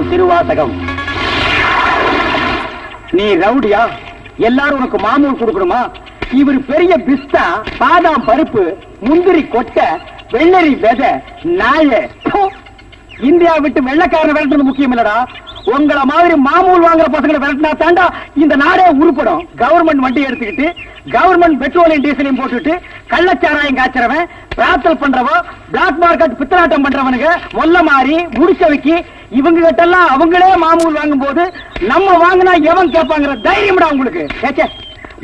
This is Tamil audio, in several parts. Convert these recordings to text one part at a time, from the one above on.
ஸ்பெஷல் திருவாசகம் நீ ரவுடியா? எல்லாரும் உனக்கு மாமூல் கொடுக்கணுமா? இவர் பெரிய பிஸ்தா பாதாம் பருப்பு முந்திரி கொட்டை வெள்ளரி விதை நாய. இந்தியா விட்டு வெள்ளக்காரனை விரட்டுறது முக்கியம் இல்லடா. உங்களை மாதிரி மாமூல் வாங்குற பசங்களை விரட்டினா தாண்டா இந்த நாடே உருப்படும். கவர்மெண்ட் வண்டி எடுத்துக்கிட்டு கவர்மெண்ட் பெட்ரோலையும் டீசலையும் போட்டுட்டு கள்ளச்சாராயம் காய்ச்சறவன் பிரார்த்தல் பண்றவன் பிளாக் மார்க்கெட் பித்தலாட்டம் பண்றவனுக்கு மொல்ல மாறி முடிச்சவைக்கு இவங்க கிட்ட எல்லாம் அவங்களே மாமூல் வாங்கும் போது நம்ம வாங்கினா எவன் கேட்பாங்கிற தைரியம்டா உங்களுக்கு. ஏச்சே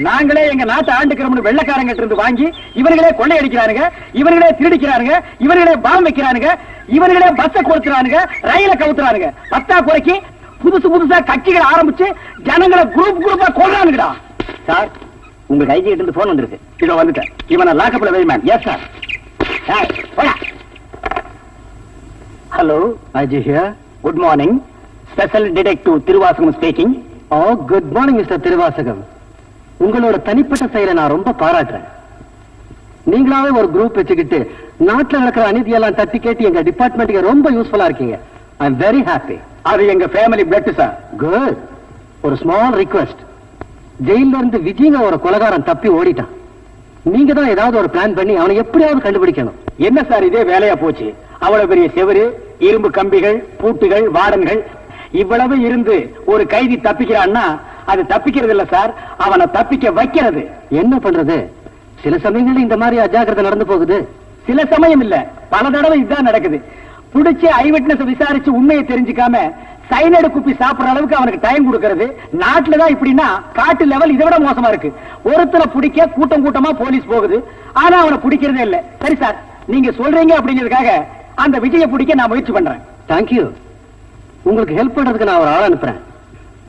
நாங்களே எங்க நாட்டை ஆண்டுக்கிறோம்னு வெள்ளக்காரங்க இருந்து வாங்கி இவர்களே கொள்ளையடிக்கிறானுங்க இவர்களே திருடிக்கிறானுங்க இவர்களே பாம் வைக்கிறானுங்க இவர்களே பஸ்ஸை கொடுக்கிறானுங்க ரயில கவுத்துறானுங்க. பத்தா குறைக்கு புதுசு புதுசா கட்சிகள் ஆரம்பிச்சு ஜனங்களை குரூப் குரூப்பா கொள்றானுங்கடா. சார் உங்களுக்கு ஐஜி கிட்ட இருந்து போன் வந்திருக்கு. இதோ வந்துட்டேன். இவனை லாக்கப்ல வை man yes sir hello IG here good morning special detective Thiruvasagam speaking oh good morning mister Thiruvasagam உங்களோட தனிப்பட்ட செயலை நான் ரொம்ப பாராட்டுறேன். நீங்களாவே ஒரு குரூப் வச்சுக்கிட்டு நாட்டுல நடக்கிற அநீதியெல்லாம் தட்டி கேட்டு எங்க டிபார்ட்மெண்ட்டுக்கு ரொம்ப யூஸ்ஃபுல்லா இருக்கீங்க. ஐ எம் வெரி ஹாப்பி அது எங்க ஃபேமிலி பிளட் சார் குட் ஒரு ஸ்மால் ரிக்வெஸ்ட் ஜெயில இருந்து விஜயங்க ஒரு கொலகாரன் தப்பி ஓடிட்டான். நீங்க தான் ஏதாவது ஒரு பிளான் பண்ணி அவனை எப்படியாவது கண்டுபிடிக்கணும். என்ன சார் இதே வேலையா போச்சு? அவ்வளவு பெரிய செவரு? இரும்பு கம்பிகள் பூட்டுகள் வாடன்கள் இவ்வளவு இருந்து ஒரு கைதி தப்பிக்கிறான்னா அது தப்பிக்கிறது இல்ல சார். அவனை தப்பிக்க வைக்கிறது. என்ன பண்றது? சில சமயங்கள்ல இந்த மாதிரி அஜாக்கிரதை நடந்து போகுது. சில சமயம் இல்ல. பல தடவை இதுதான் நடக்குது. புடிச்சு ஐவிட்னஸ் விசாரிச்சு உண்மையை தெரிஞ்சுக்காம சைனடு குப்பி சாப்பிடுற அளவுக்கு அவனுக்கு டைம் கொடுக்கறது. நாட்டுல தான் இப்படின்னா காட்டு லெவல் இதை விட மோசமா இருக்கு. ஒருத்தரை பிடிக்க கூட்டம் கூட்டமா போலீஸ் போகுது. ஆனா அவனை பிடிக்கிறதே இல்ல. சரி சார் நீங்க சொல்றீங்க அப்படிங்கிறதுக்காக அந்த விஜய பிடிக்க நான் முயற்சி பண்றேன். தேங்க்யூ உங்களுக்கு ஹெல்ப் பண்றதுக்கு நான் ஒரு ஆள் அனுப்புறேன்.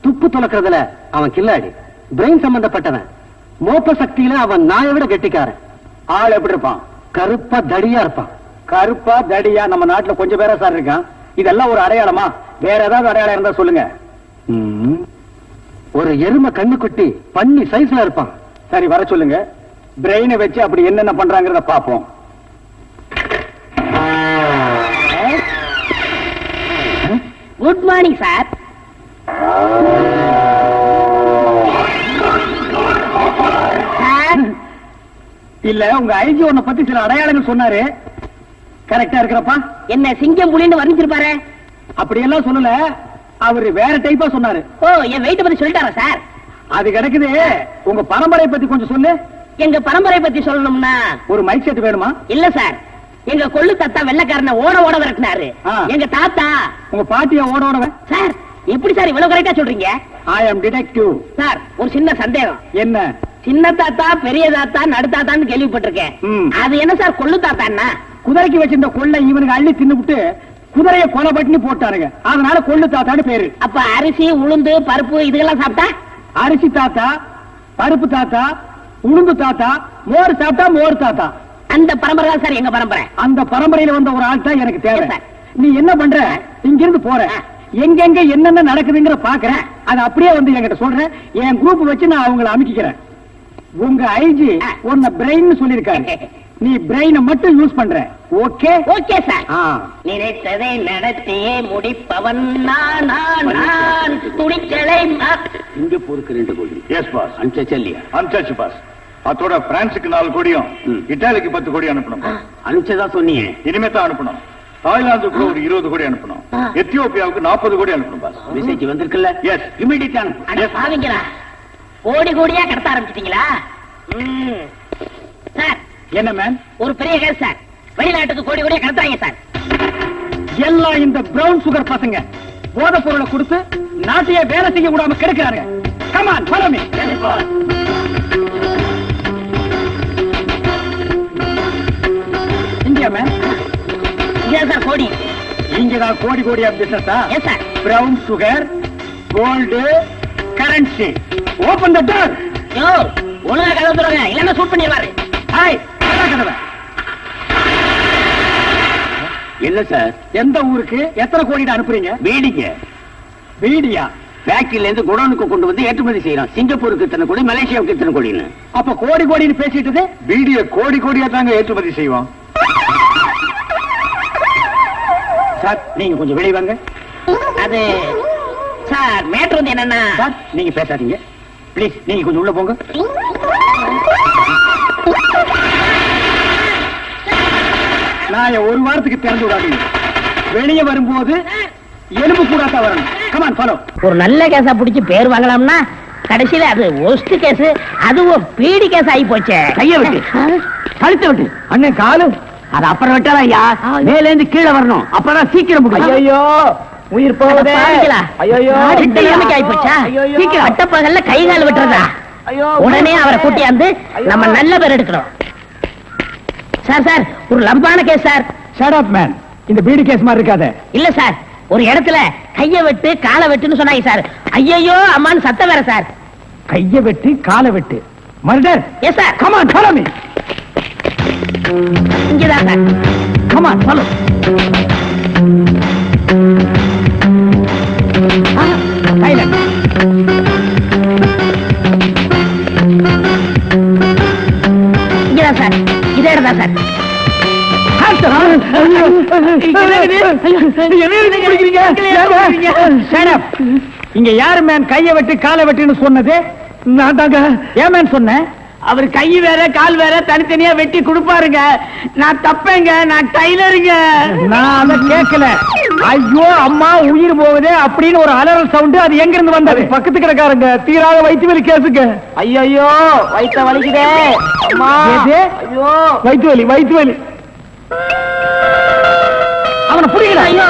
துப்பு துளக்குறதுல அவன் கில்லாடி. பிரெயின் சம்பந்தப்பட்டவன். மோப்ப சக்தியில அவன் நாயை விட கெட்டிக்காரன். ஆள் எப்படி இருப்பான்? கருப்பா தடியா இருப்பான். கருப்பா தடியா நம்ம நாட்டுல கொஞ்சம் பேரா சார் இருக்கான். இதெல்லாம் ஒரு அடையாளமா? வேற ஏதாவது அடையாளம் இருந்தா சொல்லுங்க. ஒரு எருமை கண்ணுக்குட்டி பண்ணி சைஸ்ல இருப்பான். சரி வர சொல்லுங்க. பிரெயினை வச்சு அப்படி என்னென்ன பண்றாங்கறத பாப்போம் குட் மார்னிங் சார். இல்ல உங்க ஐஜி உன்னை பத்தி சில அடையாளங்கள் சொன்னாரு. கரெக்டா இருக்கிறப்பா? என்ன சிங்கம் புலின்னு வர்ணிச்சிருப்பாரு? அப்படியெல்லாம் சொல்லல. அவரு வேற டைப்பா சொன்னாரு. ஓ என் வெயிட்ட பத்தி சொல்லிட்டாரா சார்? அது கிடக்குது. உங்க பரம்பரை பத்தி கொஞ்சம் சொல்லு. எங்க பரம்பரை பத்தி சொல்லணும்னா ஒரு மைக் செட் வேணுமா? இல்ல சார். எங்க கொள்ளு தாத்தா வெள்ளக்காரனை ஓட ஓட விரட்டினாரு. எங்க தாத்தா? உங்க பாட்டிய ஓட ஓடவன் சார் எப்படி சார் இவ்வளவு கரெக்டா சொல்றீங்க? ஐ அம் டிடெக்டிவ் சார் ஒரு சின்ன சந்தேகம். என்ன? சின்ன தாத்தா பெரிய தாத்தா நடு தாத்தான்னு கேள்விப்பட்டிருக்கேன். அது என்ன சார் கொள்ளு தாத்தான்னா? குதிரைக்கு வச்சிருந்த கொள்ளை இவனுக்கு அள்ளி தின்னுபிட்டு குதிரைய கொலை பட்டினி போட்டானுங்க. அதனால கொள்ளு தாத்தான்னு பேரு. அப்ப அரிசி உளுந்து பருப்பு இதெல்லாம் சாப்பிட்டா? அரிசி தாத்தா பருப்பு தாத்தா உளுந்து தாத்தா மோர் சாப்பிட்டா மோர் தாத்தா. அந்த பரம்பரை தான் சார் எங்க பரம்பரை. அந்த பரம்பரையில வந்த ஒரு ஆள் தான் எனக்கு தேவை. நீ என்ன பண்ற? இங்க இருந்து போற. ஆ. எங்கெங்க என்னென்ன நடக்குதுங்கிற பாக்குறேன். அது அப்படியே வந்து என்கிட்ட சொல்றேன் என் குரூப் வச்சு நான் அவங்கள அமைக்கிறேன் உங்க ஐஜி. உன்ன பிரெயின் சொல்லிருக்காரு நீ பிரெயினை மட்டும் யூஸ் பண்ற. ஓகே ஓகே சார் நினைத்ததை நடத்தியே முடிப்பவன் நான் நான், துணிச்சலை மா- சிங்கப்பூருக்கு ரெண்டு கோடி எஸ் பாஸ் அனுப்பிச்சா இல்லையா பாஸ் அதோட பிரான்சுக்கு நாலு கோடியும் ம். இட்டாலிக்கு பத்து கோடி அனுப்பணும். அனுப்பிச்சதா சொன்னீங்க? இனிமே தான் அனுப்பணும். தாய்லாந்துக்கு ஒரு இருபது கோடி அனுப்பணும். எத்தியோப்பியாவுக்கு நாற்பது கோடி அனுப்பணும் பாஸ். மெசேஜ் வந்திருக்குல்ல? Yes. இமிடியேட் பாவிங்களா. கோடி கோடியா கடத்த ஆரம்பிச்சிட்டீங்களா? ம். சார். என்ன மேன் ஒரு பெரிய கேஸ் சார். வெளிநாட்டுக்கு கோடி கோடியா கடத்துறாங்க சார். எல்லாம் இந்த பிரவுன் சுகர் பசங்க போதைப் பொருளை கொடுத்து நாட்டையே வேலை செய்ய விடாம கெடுக்கிறாங்க. Come on follow me. India man இங்கே சார் கோடி. இங்கதான் கோடி கோடியா பிசினஸா yes sir brown sugar gold currency open the door yo ஒழுங்கா கதவு தருவாங்க இல்லன்னா சூட் பண்ணிடுவாரு. ஹாய் கதவை என்ன சார் எந்த ஊருக்கு எத்தனை கோடி அனுப்புறீங்க? வீடிங்க வீடியா ஃபேக்டரியில இருந்து குடோனுக்கு கொண்டு வந்து ஏற்றுமதி செய்யறோம். சிங்கப்பூருக்கு இத்தனை கோடி மலேசியாவுக்கு இத்தனை கோடின்னு. அப்ப கோடி கோடின்னு பேசிட்டு பீடிய கோடி கோடியா தாங்க ஏற்றுமதி செய்வோம். சார் நீங்க கொஞ்சம் வெளியே வாங்க. அது சார் மேட்ரு வந்து என்னன்னா? சார் நீங்க பேசாதீங்க. ப்ளீஸ் நீங்க கொஞ்சம் உள்ள போங்க. நான் ஒரு வாரத்துக்கு திறந்து விடாதீங்க. வெளியே வரும்போது எலும்பு கூடாதான் வரணும். கமான் ஃபாலோ ஒரு நல்ல கேஸா பிடிச்சு பேர் வாங்கலாம்னா கடைசியில அது ஒஸ்ட் கேஸ் அதுவும் பீடி கேஸ் ஆகி போச்சே. கைய விட்டு. கழுத்தை விட்டு. அண்ணன் காலு அது அப்புறம் விட்டாரா ஐயா மேல இருந்து கீழே வரணும். அப்பதான் சீக்கிரம் முடியும். ஐயோ உயிர் ஆகி போச்சா சீக்கிரம். பட்டப்பகல்ல கை கால் விட்டுறதா? உடனே அவரை கூட்டியாந்து நம்ம நல்ல பேர் எடுக்கணும். சார் சார் ஒரு லம்பான case sir. Shut up man இந்த பீடி கேஸ் மாதிரி இருக்காத. இல்ல சார். ஒரு இடத்துல கைய வெட்டு காலை வெட்டுன்னு சொன்னாங்க சார். ஐயையோ அம்மான்னு சத்தம் வேற சார். கைய வெட்டு காலை வெட்டு. Murder yes sir come on follow me இங்கதான் sir come on follow silent இங்கதான் சார் இதே இடம் தான் சார் இங்க யாரு மேன் கையை வெட்டு காலை வெட்டுன்னு சொன்னது நான் தாங்க ஏன் மேன் சொன்னேன் அவர் கை வேற கால் வேற தனித்தனியா வெட்டி கொடுப்பாருங்க. நான் தப்பேங்க நான் டைலருங்க. நான் அதை கேட்கல. ஐயோ அம்மா உயிர் போகுதே அப்படின்னு ஒரு அலறல் சவுண்ட் அது எங்க இருந்து வந்தது பக்கத்து கிடக்காரங்க தீராத வயிற்று வலி கேசுங்க ஐயோ வயித்த வலிக்குதே? ஐயோ. வயிற்று வலி வயிற்று வலி. அவனை புரியல. ஐயோ.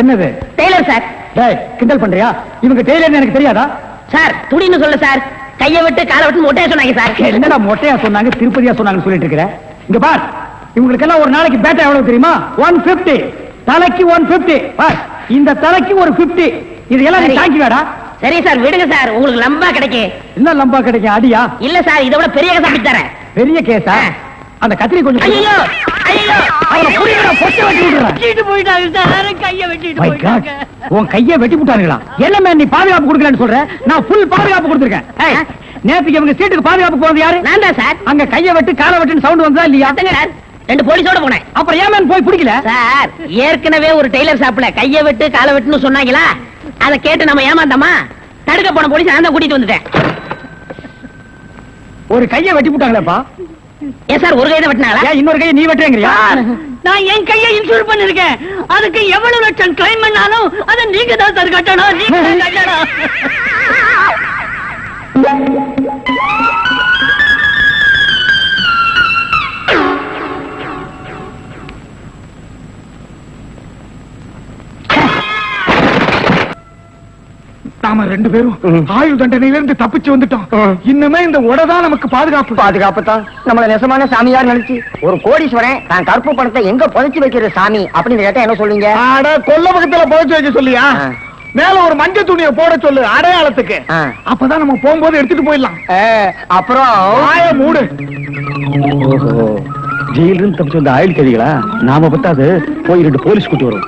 என்னது? Tailor sir. டேய் கிண்டல் பண்றியா? இவங்க டெய்லர் எனக்கு தெரியாதா? சார் துணின்னு சொல்ல சார். கைய விட்டு காலை விட்டு மொட்டையா சொன்னாங்க சார். என்னடா மொட்டையா சொன்னாங்க திருப்பதியா சொன்னாங்கன்னு சொல்லிட்டு இருக்கிற? இங்க பார் இவங்களுக்கெல்லாம் ஒரு நாளைக்கு பேட்டா எவ்வளவு தெரியுமா? ஒன் பிப்டி தலைக்கு ஒன் பிப்டி இந்த தலைக்கு ஒரு பிப்டி இது எல்லாம் நீ. தாங்கி வேடா. சரி சார் விடுங்க சார். உங்களுக்கு லம்பா கிடைக்கும். என்ன லம்பா கிடைக்கும்? அடியா? இல்ல சார் இதை விட பெரிய கேஸ் அப்படி தரேன். பெரிய கேஸா? அந்த கத்திரி கொஞ்சம் ஐயோ ஐயோ அவனை புரியல பொட்டை வெட்டி விடுறேன் வெட்டிட்டு போயிட்டாங்க சார். கைய வெட்டிட்டு. உன் கைய வெட்டி விட்டானுங்களா? என்ன மேன் நீ பாதுகாப்பு கொடுக்கலன்னு சொல்ற? நான் ஃபுல் பாதுகாப்பு கொடுத்துருக்கேன். நேத்துக்கு இவங்க சீட்டுக்கு பாதுகாப்பு போறது யாரு? நான் தான் சார். அங்க கைய வெட்டு காலை வெட்டுன்னு சவுண்ட் வந்ததா இல்லையா? சார் ரெண்டு போலீஸோட போனேன். அப்புறம் ஏன் போய் பிடிக்கல? சார் ஏற்கனவே ஒரு டெய்லர் ஷாப்ல கைய வெட்டு காலை வெட்டுன்னு சொன்னாங்களா? அதை கேட்டு நம்ம ஏமாந்தோமா? தடுக்க போன போலீஸ் நான் தான் கூட்டிட்டு வந்துட்டேன். ஒரு கைய வெட்டி விட்டாங்களேப்பா. ஏன் சார் ஒரு கைதை வெட்டினாங்களா? இன்னொரு கையை நீ வெட்டுறேங்கறியா? நான் என் கையை இன்சூர் பண்ணிருக்கேன். அதுக்கு எவ்வளவு லட்சம் கிளைம் பண்ணாலும் அதை நீங்க தான் சார் கட்டணும். நீங்க கட்டணும். நாம ரெண்டு பேரும் ஆயுள் தண்டனையில இருந்து தப்பிச்சு வந்துட்டோம். இன்னுமே இந்த உடதான் நமக்கு பாதுகாப்பு. பாதுகாப்பு தான். நம்மள நெசமான சாமியார் நினைச்சு ஒரு கோடீஸ்வரன் தான் கருப்பு பணத்தை எங்க புதைச்சு வைக்கிற சாமி அப்படின்னு கேட்டா என்ன சொல்லுங்க கொல்ல பக்கத்துல புதைச்சு வைக்க சொல்லியா. மேல ஒரு மஞ்சள் துணியை போட சொல்லு அடையாளத்துக்கு. அப்பதான் நம்ம போகும்போது எடுத்துட்டு போயிடலாம். அப்புறம்? ஆய மூடு. ஜெயிலிருந்து தப்பிச்சு வந்த ஆயுள் கைதிகளா? நாம பத்தாது போய் ரெண்டு போலீஸ் கூட்டி வரும்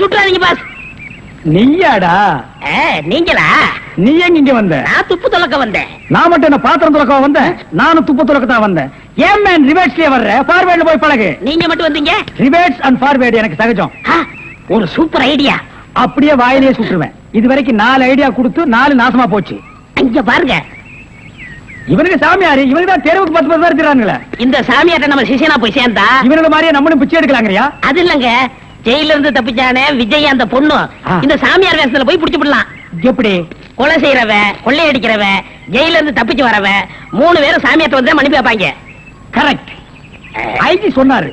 சுற்றாதீங்க பாஸ் நீயாடா? நீங்களா? நீ எங்க இங்க வந்த? நான் துப்பு துலக்க வந்தேன். நான் மட்டும் என்ன பாத்திரம் துறக்க வந்தேன் நானும் துப்பு துறக்க தான் வந்தேன். ஏன் மேன் ரிவேட்ஸ்லயே வர்ற? ஃபார்வேர்ட்ல போய் பழகு. நீங்க மட்டும் வந்தீங்க? ரிவேட்ஸ் அண்ட் ஃபார்வேர்டு எனக்கு சகஜம். ஒரு சூப்பர் ஐடியா அப்படியே வாயிலேயே சுட்டுருவேன். இது வரைக்கும் நாலு ஐடியா கொடுத்து நாலு நாசமா போச்சு. இங்க பாருங்க. இவனுக்கு சாமியாரு இவனுக்கு தான் தெருவுக்கு பத்து பத்து இருக்கிறாங்களே இந்த சாமியார்ட்ட நம்ம சிஷியனா போய் சேர்ந்தா? இவனுக்கு மாதிரியே நம்மளும் பிச்சை எடுக்கலாங்கறியா? அது இல்லங்க. ஜெயில இருந்து தப்பிச்சானே விஜய் அந்த பொண்ணு. இந்த சாமியார் வேஷத்துல போய் புடிச்சு விடலாம். எப்படி? கொலை செய்யறவ கொள்ளையடிக்கிறவ ஜெயில இருந்து தப்பிச்சு வரவ மூணு பேரும் சாமியார்ட்ட வந்து மன்னிப்பு வைப்பாங்க கரெக்ட் ஐஜி சொன்னாரு.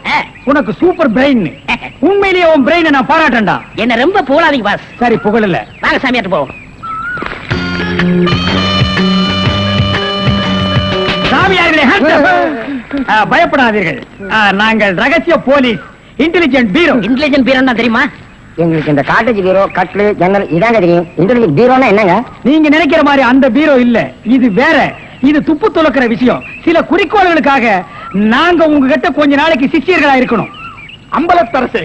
உனக்கு சூப்பர் பிரெயின் உண்மையிலேயே உன் பிரெயினை நான் பாராட்டேன்டா. என்ன ரொம்ப போலாதீங்க பாஸ் சரி புகழல. வாங்க சாமியார்ட்ட போவோம். சாமியார்களே பயப்படாதீர்கள். நாங்கள் ரகசிய police. Intelligent bureau intelligent bureau தெரியுமா? எங்களுக்கு இந்த காட்டேஜ் பீரோ கட்லு ஜன்னல் இதாங்க தெரியும். இன்டர்நெட் பீரோனா என்னங்க? நீங்க நினைக்கிற மாதிரி அந்த பீரோ இல்ல. இது வேற. இது துப்பு துளக்கிற விஷயம். சில குறிக்கோள்களுக்காக நாங்க உங்ககிட்ட கொஞ்ச நாளைக்கு சிஷியர்களா இருக்கணும். அம்பலத்தரசே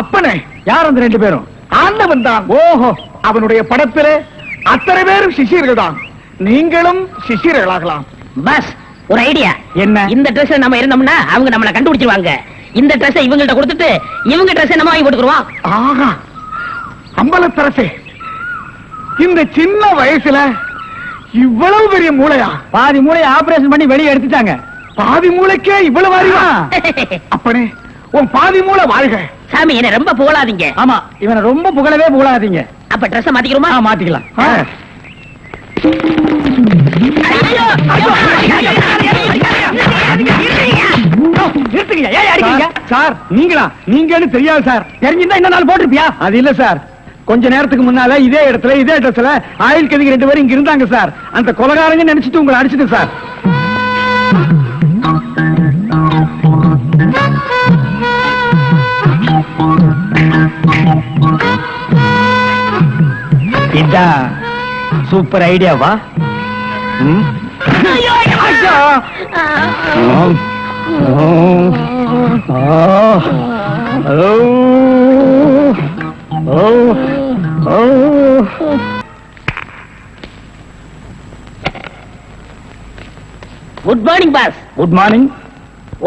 அப்பனே யார் அந்த ரெண்டு பேரும்? ஆண்டவன் தான். ஓஹோ அவனுடைய படத்திலே அத்தனை பேரும் சிஷியர்கள் தான். நீங்களும் சிஷியர்களாகலாம். பஸ் ஒரு ஐடியா. என்ன? இந்த ட்ரெஸ் நம்ம இருந்தோம்னா அவங்க நம்மள கண்டுபிடிச்சிருவாங்க. இந்த ட்ரெஸ் இவங்கள்ட்ட கொடுத்துட்டு இவங்க ட்ரெஸ் நம்ம வாங்கி போட்டுக்குருவோம் ஆகா அம்பலத்தரசே இந்த சின்ன வயசுல இவ்வளவு பெரிய மூளையா பாதி மூளையை ஆபரேஷன் பண்ணி வெளியே எடுத்துட்டாங்க பாதி மூளைக்கே இவ்வளவு அறிவா அப்பனே உன் பாதி மூளை வாழ்க சாமி என்ன ரொம்ப புகழாதீங்க ஆமா இவனை ரொம்ப புகழவே புகழாதீங்க அப்ப ட்ரெஸ் மாத்திக்கிறோமா ஆ, மாத்திக்கலாம் ஆ. ஐயோ! நிறுத்துங்க ஏன் அடிக்கிறீங்க? சார் நீங்களா? நீங்கன்னு தெரியாது சார். தெரிஞ்சிருந்தா இந்த நாள் போட்டிருப்பியா? அது இல்ல சார். கொஞ்ச நேரத்துக்கு முன்னால இதே இடத்துல இதே ட்ரெஸ்ல ஆயில் கதிக்கு ரெண்டு பேரும் இங்க இருந்தாங்க சார். அந்த கொலகாரங்க நினைச்சிட்டு உங்களை அடிச்சிட்டு சார். இதான் சூப்பர் ஐடியாவா ம்? ஐயோ! ஐயா! Good morning boss good morning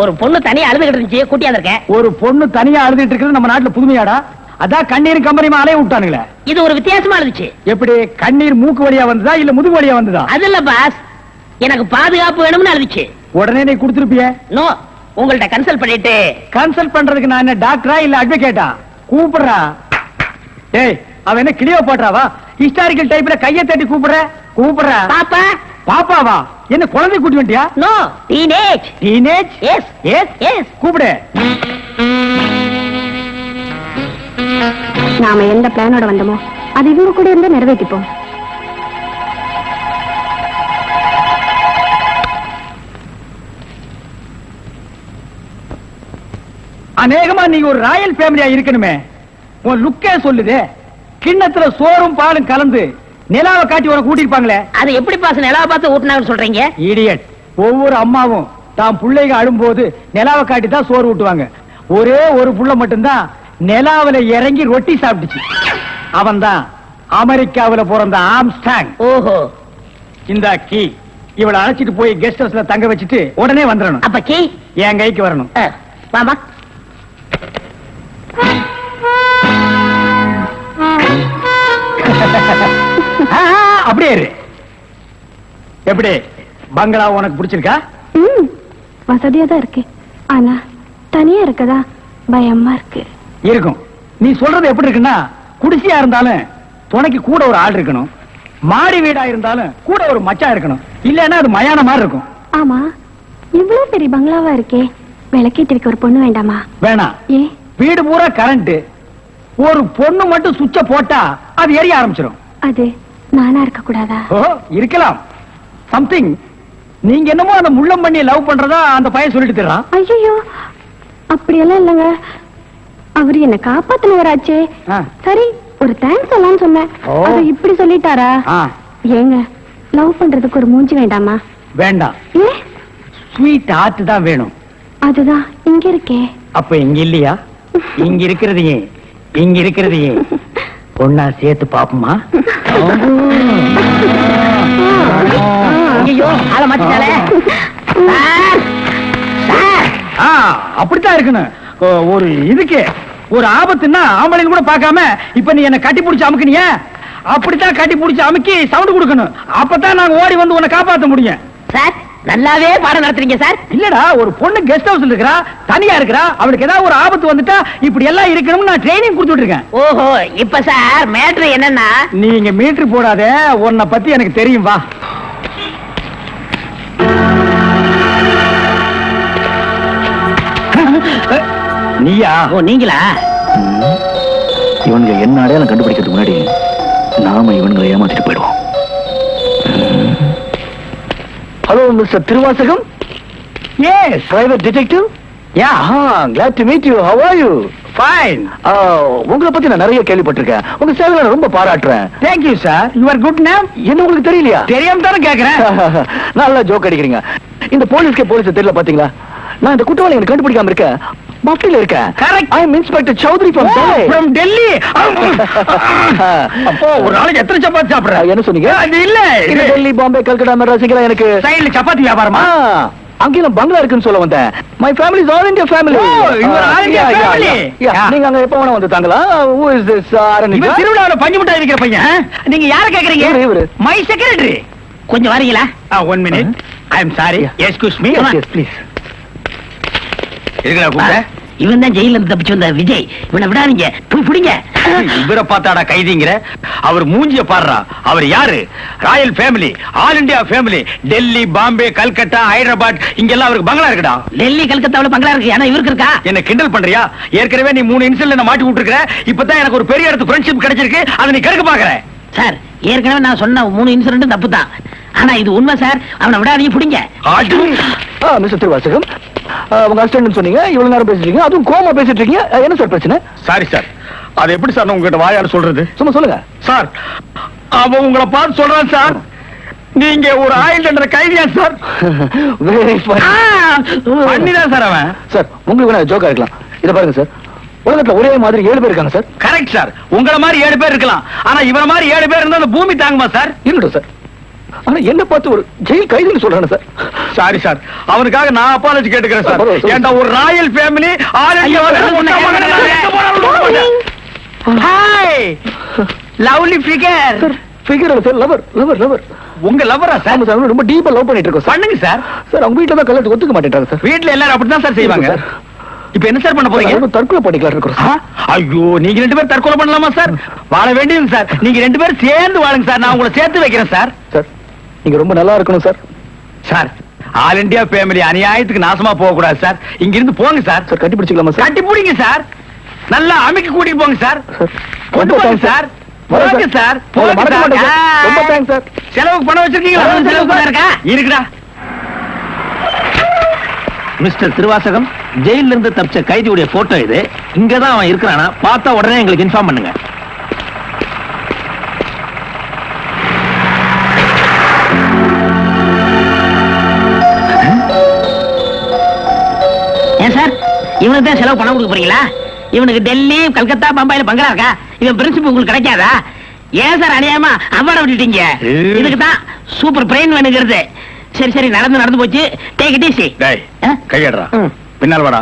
ஒரு பொண்ணு தனியா அழுதுகிட்டு இருந்துச்சு கூட்டியா இருக்கேன் ஒரு பொண்ணு தனியா அழுதுட்டு இருக்கிறது நம்ம நாட்டுல புதுமையாடா? அதான் கண்ணீர் கம்பெனி அலைய விட்டானுங்களே. இது ஒரு வித்தியாசமா இருந்துச்சு எப்படி கண்ணீர் மூக்கு வழியா வந்ததா இல்ல முதுகு வழியா வந்ததா? அது இல்ல பாஸ் எனக்கு பாதுகாப்பு வேணும்னு அழுதுச்சு. உடனே நீ கொடுத்துருப்பிய? நோ உங்கள்ட்ட கன்சல்ட் பண்ணிட்டு கன்சல்ட் பண்றதுக்கு நான் என்ன டாக்டரா இல்ல அட்வொகேட்டா கூப்பிடுறா. ஏய் அவ என்ன கிளியோ போட்டாவா ஹிஸ்டாரிக்கல் டைப்ல கைய தட்டி கூப்பிடுற? கூப்பிடுறா. பாப்பா. பாப்பாவா? என்ன குழந்தை கூட்டி வந்துட்டியா no teenage teenage yes yes yes கூப்பிடு. நாம எந்த பிளானோட வந்தோமோ அது இவங்க கூட இருந்து நிறைவேற்றிப்போம். அநேகமா நீங்க ஒரு ராயல் ஃபேமிலியா இருக்கணுமே. உன் லுக்கே சொல்லுது. கிண்ணத்துல சோறும் பாலும் கலந்து நிலாவை காட்டி உனக்கு கூட்டிருப்பாங்களே அது எப்படி பாஸ் நிலா பார்த்து ஊட்டினாங்கன்னு சொல்றீங்க? இடியட் ஒவ்வொரு அம்மாவும் தாம் பிள்ளைங்க அழும்போது நிலாவை காட்டி தான் சோறு ஊட்டுவாங்க. ஒரே ஒரு புள்ள மட்டும்தான் நிலாவுல இறங்கி ரொட்டி சாப்பிட்டுச்சு. அவன்தான் அமெரிக்காவுல பிறந்த ஆம்ஸ்டாங். ஓஹோ. இந்த கீ. இவளை அழைச்சிட்டு போய் கெஸ்ட் ஹவுஸ்ல தங்க வச்சுட்டு உடனே வந்துடணும். அப்ப கீ? என் கைக்கு வரணும். வாமா அப்படியே இரு. எப்படி? பங்களா உனக்கு பிடிச்சிருக்கா? வசதியா தான் இருக்கு. ஆனா தனியா இருக்கதா பயமா இருக்கு. இருக்கும். நீ சொல்றது எப்படி இருக்குன்னா குடிசையா இருந்தாலும் துணைக்கு கூட ஒரு ஆள் இருக்கணும். மாடி வீடா இருந்தாலும் கூட ஒரு மச்சான் இருக்கணும். இல்லன்னா அது மயான மாதிரி இருக்கும். ஆமா இவ்வளவு பெரிய பங்களாவா இருக்கே? விளக்கேத்தி வைக்க ஒரு பொண்ணு வேண்டாமா? வேணாம். ஏ வீடு பூரா கரண்ட் ஒரு பொண்ணு மட்டும் சுவிட்ச போட்டா அது எரிய ஆரம்பிச்சிடும் அது நானா இருக்க கூடாதா ஓ இருக்கலாம். சம்திங் நீங்க என்னமோ அந்த முள்ளம் பண்ணி லவ் பண்றதா அந்த பையன் சொல்லிட்டு தர்றான் ஐயோ அப்படியெல்லாம் இல்லைங்க. அவரு என்ன காப்பாத்தினவராச்சே. ஆ. சரி ஒரு தேங்க்ஸ் சொல்லலாம்னு சொன்னேன். ஓ. அது இப்படி சொல்லிட்டாரா? ஆ, ஏங்க லவ் பண்றதுக்கு ஒரு மூஞ்சி வேண்டாமா? வேண்டாம். ஏ ஸ்வீட் ஹார்ட் தான் வேணும். அதுதான் இங்க இருக்கே. அப்ப இங்க இல்லையா? இங்க இருக்கிறது ஏன் இங்க இருக்கிறது ஏன் பொண்ணா சேர்த்து பாப்போமா? ஐயோ சார் ஆ, அப்படித்தான் இருக்கணும். ஒரு இதுக்கு ஒரு ஆபத்துன்னா ஆம்பளைங்க கூட பார்க்காம இப்ப நீ என்ன கட்டி பிடிச்சு அமுக்குனிய? அப்படித்தான் கட்டி பிடிச்சு அமுக்கி சவுண்ட் கொடுக்கணும். அப்பதான் நாங்க ஓடி வந்து உன்னை காப்பாத்த முடியும். சார் நல்லாவே பாடம் நடத்துறீங்க சார். இல்லடா ஒரு பொண்ணு கெஸ்ட் ஹவுஸ்ல இருக்கிறா தனியா இருக்கிறா அவளுக்கு ஏதாவது ஒரு ஆபத்து வந்துட்டா இப்படி எல்லாம் இருக்கணும்னு நான் ட்ரைனிங் கொடுத்துட்டு இருக்கேன் ஓஹோ இப்ப சார் மேட்ரு என்னன்னா? நீங்க மீட்டர் போடாத உன்னை பத்தி எனக்கு தெரியும் வா. நீயா? ஓ நீங்களா? இவனுங்க என்ன அடையாளம் கண்டுபிடிக்கிறதுக்கு முன்னாடி நாம இவனுங்களை ஏமாத்திட்டு போயிடுவோம். Hello mister Thiruvasagam yes private detective ya glad to meet you how are you fine உங்களை பத்தி நான் நிறைய கேள்விப்பட்டிருக்கேன். உங்க நான் ரொம்ப பாராட்டுறேன். Thank you sir your good name என்ன உங்களுக்கு தெரியலையா? தெரியாம தானே கேக்குறேன். நல்லா ஜோக் அடிக்கிறீங்க. இந்த போலீஸ்க்கே போலீஸ் தெரியல பாத்தீங்களா? நான் இந்த குற்றவாளி கண்டுபிடிக்காம இருக்க மஃப்டில இருக்கேன் Correct. I'm inspector Chaudhary from Delhi from Delhi அப்போ ஒரு நாளைக்கு எத்தனை சப்பாத்தி சாப்பிடுற? என்ன சொன்னீங்க? அது இல்ல இது டெல்லி பாம்பே கல்கட்டா மெட்ராஸ் இங்கெல்லாம் எனக்கு சைடுல சப்பாத்தி வியாபாரமா? ஆ, அங்கெல்லாம் பங்களா இருக்குன்னு சொல்ல வந்தேன். My family is all India family. நீங்க அங்க எப்ப வேணா வந்து தாங்களா ஹூ இஸ் திஸ் இவன் திருவிழாவில பஞ்சு மிட்டாய் விக்கிற பையன் நீங்க யார கேக்குறீங்க? இவரு. மை செக்ரட்டரி கொஞ்சம் வரீங்களா? One minute I am sorry excuse me please இருக்கடா கூப்பிட்ட இவன் தான் ஜெயில இருந்து தப்பிச்சு வந்த விஜய். இவனை விடாதீங்க. போய் பிடிங்க. இவரை பார்த்தாடா கைதிங்கிற. அவர் மூஞ்சிய பாடுறா. அவர் யாரு? Royal family all India family Delhi Bombay Calcutta Hyderabad இங்கெல்லாம் அவருக்கு பங்களா இருக்குடா. டெல்லி கல்கத்தாவுல பங்களா இருக்கு. ஆனா இவருக்கு இருக்கா? என்ன கிண்டல் பண்றியா? ஏற்கனவே நீ மூணு இன்சில் என்ன மாட்டி விட்டுருக்க இப்பதான் எனக்கு ஒரு பெரிய இடத்து ஃப்ரெண்ட்ஷிப் கிடைச்சிருக்கு. அதை நீ கெடுக்க பாக்குற. சார் ஏற்கனவே நான் சொன்ன மூணு இன்சிடென்ட் தப்பு தான் ஆனா இது உண்மை சார். அவனை விடாதீங்க பிடிங்க. மிஸ்டர் திருவாசகம். உங்க அசிஸ்டன்ட் சொன்னீங்க இவ்வளவு நேரம் பேசிட்டு இருக்கீங்க. அதுவும் கோமா பேசிட்டு இருக்கீங்க. என்ன சார் பிரச்சனை? சாரி சார் அது எப்படி சார் நான் உங்ககிட்ட வாயால சொல்றது? சும்மா சொல்லுங்க. சார் அவன் உங்களை பார்த்து சொல்றான் சார் நீங்க ஒரு ஆயில் என்ற கைதியா சார் பண்ணிதான் சார் அவன். சார் உங்களுக்கு வேணா ஜோக்கா இருக்கலாம். இத பாருங்க சார் உலகத்துல ஒரே மாதிரி ஏழு பேர் இருக்காங்க சார் கரெக்ட் சார் உங்கள மாதிரி ஏழு பேர் இருக்கலாம். ஆனா இவர மாதிரி ஏழு பேர் இருந்தா அந்த பூமி தாங்குமா சார் இருக்கட்டும் சார் ஆனா என்ன பார்த்து ஒரு ஜெயில் கைதின்னு சொல்றானே சார். சாரி சார் அவனுக்காக நான் அப்பாலஜி கேட்டுக்கிறேன் சார். ஏன்டா ஒரு royal family hi lovely figure figure sir lover lover lover உங்க லவ்வரா சார். சார் ரொம்ப டீப்பா லவ் பண்ணிட்டு இருக்கோம் பண்ணுங்க சார் சார் அவங்க வீட்டுல தான் கல்யாணத்துக்கு ஒத்துக்க மாட்டேன்றாங்க சார். வீட்ல எல்லாரும் அப்படிதான் சார் செய்வாங்க. சார். இப்ப என்ன சார் பண்ண போறீங்க? தற்கொலை பண்ணிக்கலாம் இருக்கிறோம் ஐயோ நீங்க ரெண்டு பேரும் தற்கொலை பண்ணலாமா சார் வாழ வேண்டியது சார் நீங்க ரெண்டு பேரும் சேர்ந்து வாழுங்க சார் நான் உங்களை சேர்த்து வைக்கிறேன் சார் சார். நீங்க ரொம்ப நல்லா இருக்கணும் sir. Sir all India family அநியாயத்துக்கு நாசமா போக கூடாது சார். இங்க இருந்து போங்க சார். சார் கட்டி பிடிச்சிக்கலாமா சார்? கட்டி பிடிங்க சார். நல்லா அமைக்க கூட்டிட்டு போங்க சார். கொண்டு போங்க சார். போங்க சார். போங்க சார். ரொம்ப தேங்க்ஸ் சார். செலவுக்கு பணம் வச்சிருக்கீங்களா? செலவு செலவு பணம் இருக்கா? இருக்குடா. மிஸ்டர் திருவாசகம் ஜெயில இருந்து தப்பிச்ச கைதியுடைய போட்டோ இது. இங்கதான் அவன் இருக்கிறானா? பார்த்தா உடனே எங்களுக்கு இன்ஃபார்ம் பண்ணுங்க. இவனுக்கு தான் செலவு பணம் கொடுக்க போறீங்களா? இவனுக்கு டெல்லி கல்கத்தா பம்பாயில பங்களா இருக்கா? இவன் பிரின்சிபல் உங்களுக்கு கிடைக்காதா? ஏன் சார் அநியாயமா அவார்ட விட்டுட்டீங்க. இதுக்கு தான் சூப்பர் பிரெயின் வேணுங்கிறது. சரி சரி நடந்து நடந்து போச்சு. டேக் இட் ஈஸி டேய் கையடுறா பின்னால வாடா.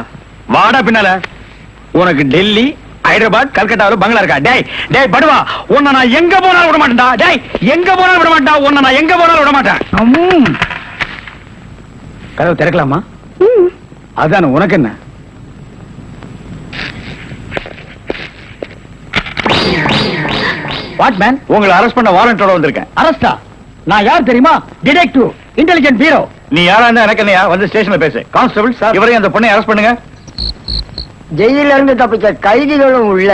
வாடா பின்னால. உனக்கு டெல்லி ஹைதராபாத் கல்கட்டாவில பங்களா இருக்கா? டேய் டேய் படுவா. உன்னை நான் எங்க போனாலும் விட மாட்டேன்டா. டேய் எங்க போனாலும் விட மாட்டா உன்னை நான் எங்க போனாலும் விட மாட்டேன். கதவு திறக்கலாமா? அதானே உனக்கு என்ன? வாட் மேன் உங்களை அரெஸ்ட் பண்ண வாரண்டோட வந்திருக்கேன். அரஸ்டா நான் யார் தெரியுமா? டிடெக்டிவ் இன்டெலிஜென்ட் பீரோ நீ யாரா இருந்தா எனக்கு என்னையா? வந்து ஸ்டேஷன்ல பேசு. கான்ஸ்டபிள் சார் இவரையும் அந்த பொண்ணை அரெஸ்ட் பண்ணுங்க. ஜெயில இருந்து தப்பிச்ச கைதிகளும் உள்ள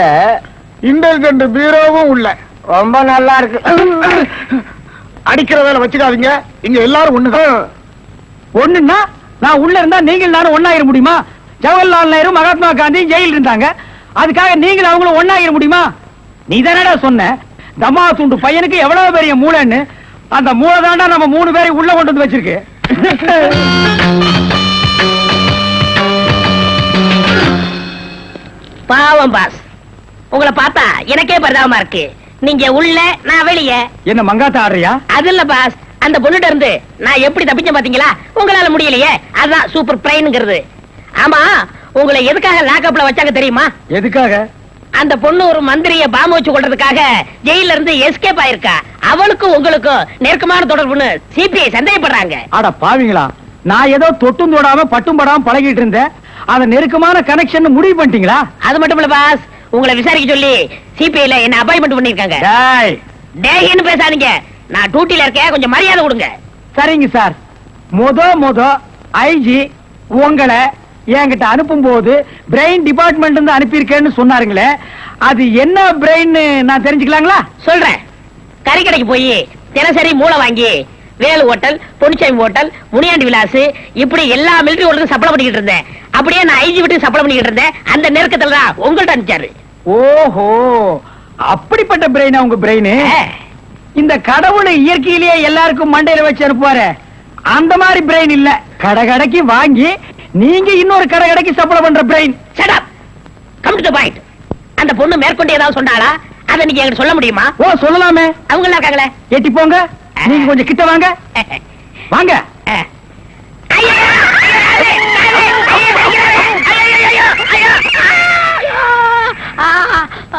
இன்டெலிஜென்ட் பீரோவும் உள்ள. ரொம்ப நல்லா இருக்கு. அடிக்கிற வேலை வச்சுக்காதீங்க. இங்க எல்லாரும் ஒண்ணுதான். ஒண்ணுன்னா நான் உள்ள இருந்தா நீங்கள் நானும் ஒண்ணாயிர முடியுமா? ஜவஹர்லால் நேரு மகாத்மா காந்தி ஜெயில் இருந்தாங்க. அதுக்காக நீங்களும் அவங்களும் ஒண்ணாயிர முடியுமா? நீ தானடா சொன்ன. தமா துண்டு பையனுக்கு எவ்வளவு பெரிய மூளைன்னு? அந்த மூளை தாண்டா நம்ம மூணு பேரை உள்ள கொண்டு வந்து வச்சிருக்கு. பாவம் பாஸ் உங்களை பார்த்தா எனக்கே பரிதாபமா இருக்கு. நீங்க உள்ள நான் வெளியே. என்ன மங்காத்தா ஆடுறியா? அது இல்ல பாஸ் அந்த பொண்ணுட்ட இருந்து நான் எப்படி தப்பிச்சேன் பாத்தீங்களா? உங்களால முடியலையே. அதான் சூப்பர் பிரைன்ங்கிறது ஆமா உங்களை எதுக்காக லாக்அப்ல வச்சாங்க தெரியுமா? எதுக்காக? அந்த பொண்ணு ஒரு மந்திரிய பாம்பு வச்சு கொள்றதுக்காக ஜெயில இருந்து எஸ்கேப் ஆயிருக்கா? அவளுக்கும் உங்களுக்கும் நெருக்கமான தொடர்புன்னு சிபிஐ சந்தேகப்படுறாங்க. அட பாவிங்களா நான் ஏதோ தொட்டும் தொடாம பட்டும் படாம பழகிட்டு இருந்தேன். அத நெருக்கமான கனெக்ஷன் முடிவு பண்ணிட்டீங்களா? அது மட்டும் இல்ல பாஸ் உங்களை விசாரிக்க சொல்லி சிபிஐல என்ன அப்பாயின்மெண்ட் பண்ணிருக்காங்க டேய். டேய்னு பேசாதீங்க. நான் டியூட்டில இருக்கேன். கொஞ்சம் மரியாதை கொடுங்க. சரிங்க சார் முத முத ஐஜி உங்களை என்கிட்ட அனுப்பும் போது பிரெயின் டிபார்ட்மெண்ட் இருந்து அனுப்பியிருக்கேன்னு சொன்னாருங்களே அது என்ன பிரெயின் நான் தெரிஞ்சுக்கலாங்களா? சொல்றேன். கறி கடைக்கு போய் தினசரி மூளை வாங்கி வேலு ஹோட்டல் பொன்னிச்சாமி ஹோட்டல் முனியாண்டி விலாஸ் இப்படி எல்லா மிலிட்டரி ஹோட்டலுக்கும் சப்ளை பண்ணிக்கிட்டு இருந்தேன். அப்படியே நான் ஐஜி விட்டு சப்ளை பண்ணிக்கிட்டு இருந்தேன். அந்த நெருக்கத்துல தான் உங்கள்ட்ட அனுப்பிச்சாரு. ஓஹோ அப்படிப்பட்ட பிரெயினா உங்க பிரெயின் இந்த கடவுளை இயற்கையிலேயே எல்லாருக்கும் மண்டையில வச்சு அனுப்புவாரு. அந்த மாதிரி பிரெயின் இல்ல. கடை கடைக்கு வாங்கி நீங்க இன்னொரு கடை கடைக்கு சப்ளை பண்ற brain up. Come to the point. அந்த பொண்ணு மேற்கொண்டு ஏதாவது சொன்னாளா? அதை நீங்க என்கிட்ட சொல்ல முடியுமா? ஓ சொல்லலாமே. அவங்க இருக்காங்களே? எட்டி போங்க. நீங்க கொஞ்சம் கிட்ட வாங்க. வாங்க!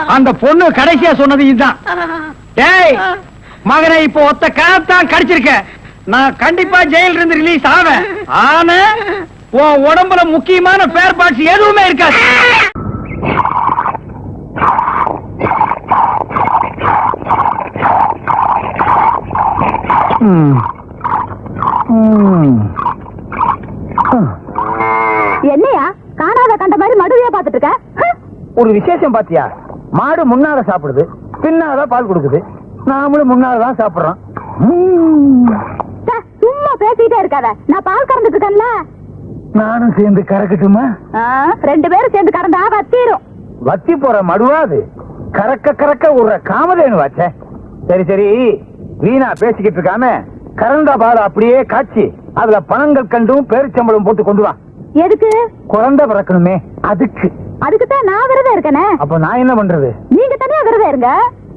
அந்த பொண்ணு கடைசியா சொன்னது இதுதான். டேய் மகனை இப்போ ஒத்த கணத்தான் கடிச்சிருக்க. நான் கண்டிப்பா ஜெயில இருந்து ரிலீஸ் ஆவேன். ஆனா உன் உடம்புல முக்கியமான பேர் பார்ட்ஸ் எதுவுமே இருக்காது. என்னையா? காணாத கண்ட மாதிரி மடுவையா பாத்துட்டு இருக்க. ஒரு விசேஷம் பாத்தியா? மாடு முன்னால சாப்பிடுது பின்னால பால் கொடுக்குது. நாமளும் முன்னால தான் சாப்பிடுறோம். பேசிட்டே இருக்காத. நான் பால் கறந்துட்டு இருக்கேன்ல. நானும் சேர்ந்து கறக்கட்டுமா? ரெண்டு பேரும் சேர்ந்து கறந்தா வத்தீரும். வத்தி போற மடுவா அது? கறக்க கறக்க ஒரு காமதேனு வாச்சே. சரி சரி. வீணா பேசிக்கிட்டு இருக்காம கறந்த பால் அப்படியே காய்ச்சி அதுல பணங்கள் கண்டும் பேரிச்சம்பளம் போட்டு கொண்டு வா. எதுக்கு? குழந்தை பிறக்கணுமே அதுக்கு. அதுக்கு தான் நான் விரதம் இருக்கனே. அப்ப நான் என்ன பண்றது? நீங்க தனியா விரதம் இருங்க.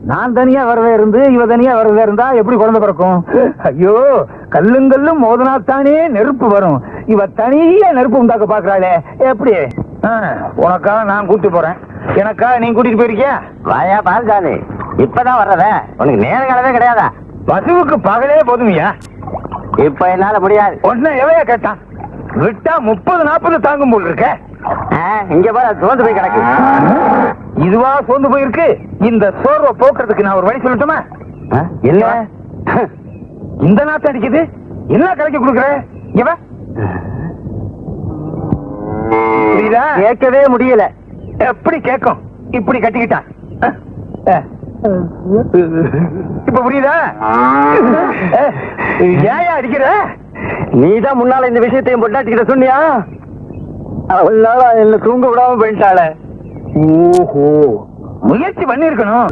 நான் தனியா விரதம் இருந்து இவ தனியா விரதம் இருந்தா எப்படி குழந்தை பிறக்கும்? ஐயோ கல்லுங்கல்லும் மோதனாத்தானே நெருப்பு வரும். இவ தனியா நெருப்பு உண்டாக்க பாக்குறாளே எப்படி? ஆ, உனக்காக நான் கூட்டி போறேன். எனக்கா நீ கூட்டிட்டு போயிருக்கியா? வாயா பால்காலி இப்பதான் வர்றத. உனக்கு நேர காலமே கிடையாதா? பசுவுக்கு பகலே போதுமையா? இப்ப என்னால முடியாது. ஒன்னும் எவையா கேட்டான். விட்டா முப்பது நாற்பது தாங்கும் போல் இருக்க. இங்க பாரு சோர்ந்து போய் கிடக்கு. இதுவா சோர்ந்து போயிருக்கு? இந்த சோர்வை போக்குறதுக்கு நான் ஒரு வழி சொல்லட்டுமா? என்ன? இந்த நாத்து அடிக்குது. என்ன கலைக்கு கொடுக்குற? இங்க புரியுதா? கேட்கவே முடியல. எப்படி கேட்கும்? இப்படி கட்டிக்கிட்டான் இப்ப புரியுதா? ஏயா அடிக்கிற? நீதான் முன்னால இந்த விஷயத்தையும் பொட்டாட்டிக்கிட்ட சொன்னியா? அவள் நாளா என்ன தூங்க விடாம போயிட்டாள. ஓஹோ. முயற்சி பண்ணிருக்கணும்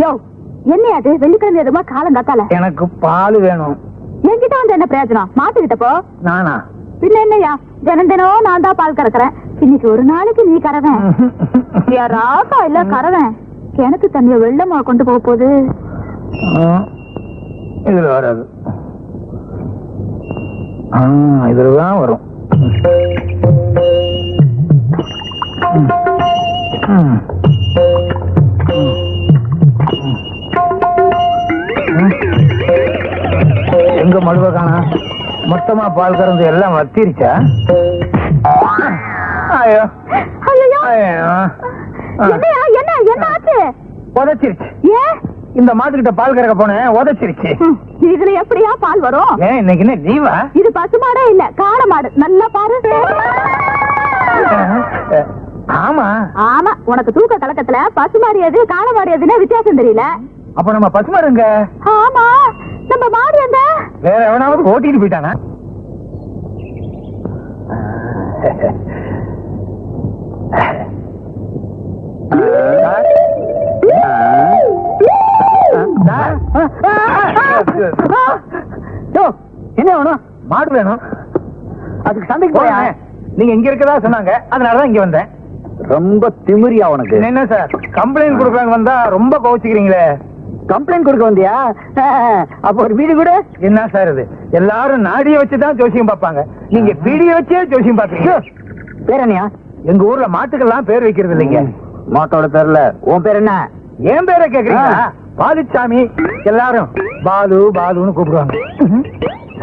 யோ என்ன அது? வெள்ளிக்கிழமை எதுமா காலம் காத்தால எனக்கு பால் வேணும். என்கிட்ட வந்து என்ன பிரயோஜனம்? மாட்டுக்கிட்ட போ. நானா? பின்ன என்னய்யா தினம் தினம் நான் தான் பால் கறக்குறேன். இன்னைக்கு ஒரு நாளைக்கு நீ கறவேன். ராசா இல்ல கறவேன். கிணத்து தண்ணிய வெள்ளமா கொண்டு போக போகுது. இதுல வராது. ஆ, இதுல தான் வரும். எங்க மடுவ காணா மொத்தமா பால் கறந்து எல்லாம் வத்திருச்சா? ஐயோ. உதைச்சிருச்சு. ஏன் இந்த மாட்டுக்கிட்ட பால் கறக்க போனேன் உதைச்சிருச்சு. இதுல எப்படியா பால் வரும்? இன்னைக்கு என்ன லீவா? இது பசுமாடே இல்ல காளை மாடு. நல்லா பாரு. ஆமா. ஆமா உனக்கு தூக்க கலக்கத்துல பசுமாடு எது காளை மாடு எதுன்னு வித்தியாசம் தெரியல. அப்ப நம்ம பசுமாடுங்க ஆமா. நம்ம மாடு எந்த வேற எவனாவது ஓட்டிட்டு போயிட்டானா? என்ன வேணும்? மாடு வேணும். அதுக்கு சந்தைக்கு போயா? நீங்க இங்க இருக்கதா சொன்னாங்க. அதனாலதான் இங்க வந்தேன். ரொம்ப திமிரியா உனக்கு. என்ன சார் கம்ப்ளைண்ட் கொடுக்கறாங்க வந்தா ரொம்ப கோவிச்சுக்கிறீங்களே. கம்ப்ளைண்ட் கொடுக்க வந்தியா? அப்ப ஒரு வீடு கூட? என்ன சார் இது? எல்லாரும் நாடிய வச்சுதான் ஜோசியம் பார்ப்பாங்க. நீங்க பீடிய வச்சே ஜோசியம் பாப்பீங்க பேரனியா எங்க ஊர்ல மாட்டுக்கெல்லாம் பேர் வைக்கிறது இல்லைங்க. மாட்டோட பேர்ல. உன் பேர் என்ன? ஏன் பேரை கேக்குறீங்களா? பாலுச்சாமி எல்லாரும் பாலு பாலுன்னு கூப்பிடுவாங்க.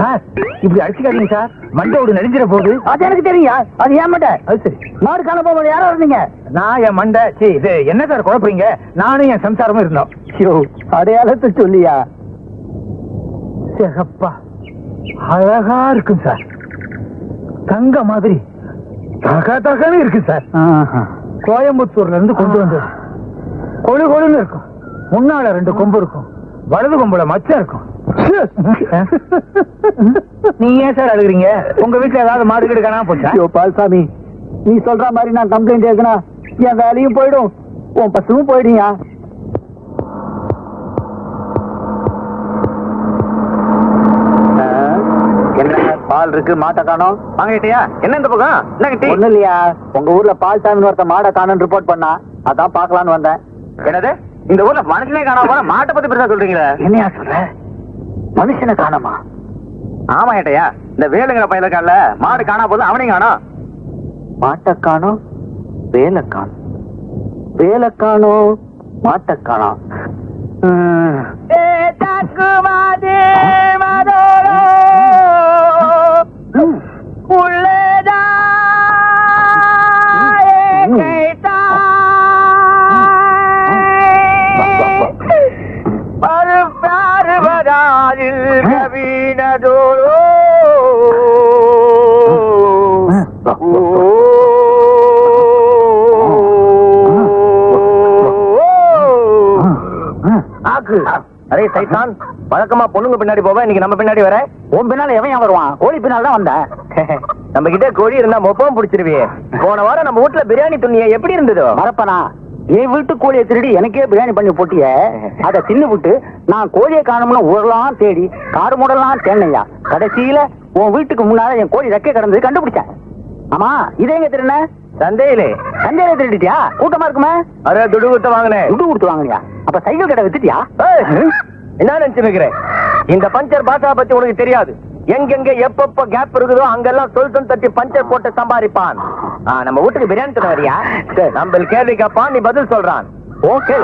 சார் இப்படி அடிச்சுக்காதீங்க சார். மண்டோடு நெறிஞ்சிட போகுது அது எனக்கு தெரியுங்க அது ஏன் மாட்டேன் அது சரி. மாடு காண போகும்போது யாரோ இருந்தீங்க நான் என் மண்டை சீ இது என்ன சார் குழப்பறீங்க? நானும் என் சம்சாரமும் இருந்தோம். ஐயோ அடையாளத்தை சொல்லியா? சிகப்பா. அழகா இருக்கும் சார். தங்க மாதிரி. தக தகன்னு இருக்கு சார். கோயம்புத்தூர்ல இருந்து கொண்டு வந்தது. கொழு கொழுன்னு இருக்கும். முன்னால ரெண்டு கொம்பு இருக்கும். வலது கொம்புல மச்சம் இருக்கும். நீ ஏன் சார் அழுகுறீங்க? உங்க வீட்டுல ஏதாவது மாடு கீடு காணாம போச்சா? ஐயோ பால்சாமி நீ சொல்ற மாதிரி நான் கம்ப்ளைண்ட் எழுதுனா என் வேலையும் போயிடும். உன் பசுவும் போயிடுயா என்ன பால் இருக்கு மாட்டை காணோம்? வாங்கிட்டியா என்ன இந்த பக்கம்? என்ன ஒண்ணு இல்லையா உங்க ஊர்ல பால்சாமி ஒருத்த மாடை காணும்னு ரிப்போர்ட் பண்ணா அதான் பாக்கலாம்னு வந்தேன். என்னது? இந்த ஊர்ல மனுஷனே காணாம மாட்டை பத்தி பெருசா சொல்றீங்களா? என்னையா சொல்ற? மனுஷனை காணமா? ஆமா ஏட்டையா இந்த வேலுங்கிற பையல இருக்கான்ல மாடு காணா போது அவனையும் காணோம் மாட்டை காணோம் வேலை காணும் வேலை காணோம் மாட்டை காணோம் ம். Adoro. ஆக்கு. அரே சைத்தான். வழக்கமா பொண்ணுங்க பின்னாடி போவேன் இன்னைக்கு நம்ம பின்னாடி வர. உன் பின்னால எவன் ஏன் வருவான்? கோழி பின்னால தான் வந்த. நம்ம கிட்ட கோழி இருந்தா மொப்பம் பிடிச்சிருவியே. போன வாரம் நம்ம வீட்டுல பிரியாணி துணியா எப்படி இருந்ததோ? மறப்பனா? என் வீட்டு கோழியை திருடி எனக்கே பிரியாணி பண்ணி போட்டிய? அதை தின்னு விட்டு நான் கோழியை காணும்னு ஊரெல்லாம் தேடி காடு மூடலாம் தேனையா கடைசியில உன் வீட்டுக்கு முன்னால என் கோழி ரெக்கை கிடந்தது கண்டுபிடிச்சேன். ஆமா இதை எங்க திருண்ண சந்தையிலே. சந்தையில திருடிட்டியா? கூட்டமா இருக்குமே? அரே துடு குத்த வாங்கினேன். துட்டு கொடுத்து வாங்கினியா? அப்ப சைக்கிள் கடை வித்துட்டியா? என்ன நினைச்சிருக்கிறேன் இந்த பஞ்சர் பாஷா பத்தி உனக்கு தெரியாது. எங்கெங்க எப்பப்ப கேப் இருக்குதோ அங்கெல்லாம் சொல் சொல் தட்டி பஞ்சர் போட்டு சம்பாதிப்பான். நம்ம வீட்டுக்கு பிரியாணி தர வரியா? நம்ம கேள்வி கேட்பான் நீ பதில் சொல்றான். ஓகே.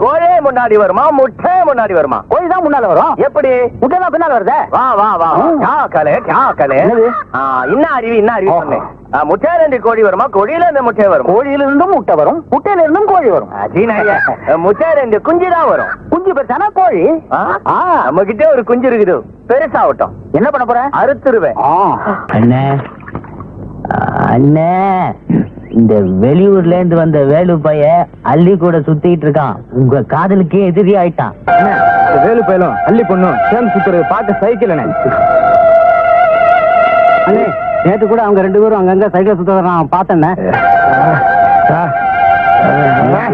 கோழே முன்னாடி வருமா முட்டை முன்னாடி வருமா? கோழி தான் முன்னால வரும். எப்படி? முட்டை தான் பின்னால வருதே. வா வா வா. கா கலே கா கலே இன்ன அறிவு இன்ன அறிவு. சொன்னேன். முட்டையில இருந்து கோழி வருமா கோழியில இருந்து முட்டை வரும்? கோழியில இருந்தும் முட்டை வரும் முட்டையில இருந்தும் கோழி வரும். முட்டையில இருந்து குஞ்சு தான் வரும். குஞ்சு பெற்றானா கோழி ஆ? ஆ. நம்ம கிட்ட ஒரு குஞ்சு இருக்குது. பெருசாகட்டும் என்ன பண்ண போற? அறுத்துருவேன். அண்ணே அண்ணே இந்த வெளியூர்ல இருந்து வந்த வேலு பைய அள்ளி கூட சுத்திட்டு இருக்கான். உங்க காதலுக்கே எதிரி ஆயிட்டான். வேலு பயிலும் அள்ளி பொண்ணும் சேர்ந்து சுத்துறது பார்க்க சைக்கிள் அண்ணே. நேத்து கூட அவங்க ரெண்டு பேரும் அங்கங்க சைக்கிள் சுத்தத நான் பார்த்தேன்னே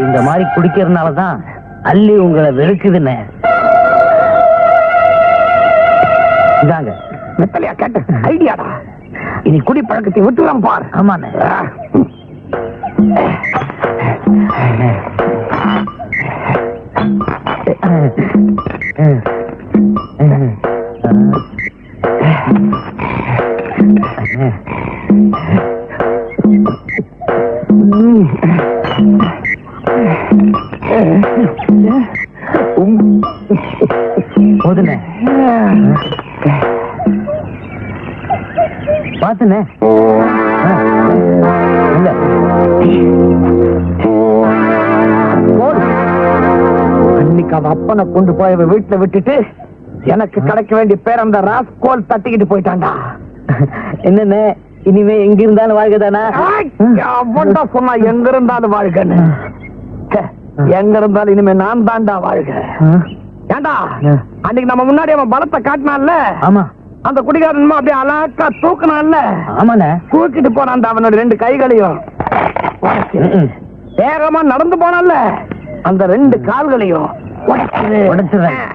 இந்த மாதிரி குடிக்கிறதுனாலதான் அள்ளி உங்களை வெறுக்குதுண்ணே இதாங்க மெத்தலையா கேட்ட? ஐடியாடா. இனி குடி பழக்கத்தை விட்டுலாம் பாரு. ஆமாண்ணே. போதுண்ணே இல்ல. அன்னைக்கு அவ அப்பனை கொண்டு போய் அவ வீட்டுல விட்டுட்டு எனக்கு கிடைக்க வேண்டிய பேர் அந்த ராஸ்கோல் தட்டிக்கிட்டு போயிட்டான்டா. என்னண்ணே இனிமே எங்க இருந்தாலும் வாழ்க்கைதானா அவன்டா சொன்னா எங்க இருந்தாலும் வாழ்கன்னு. எங்க இருந்தாலும் இனிமே நான் தான்டா வாழ்க. ஏண்டா அன்னைக்கு நம்ம முன்னாடி அவன் பலத்தை காட்டினான்ல. ஆமா. அந்த குடிகாரன் அப்படியே அலாக்கா தூக்குனான்ல. ஆமாண்ணே. தூக்கிட்டு போனான் அவனோட ரெண்டு கைகளையும். வேகமா நடந்து போனான்ல. அந்த ரெண்டு கால்களையும் உடைச்சு. உடைச்சிடுறேன்.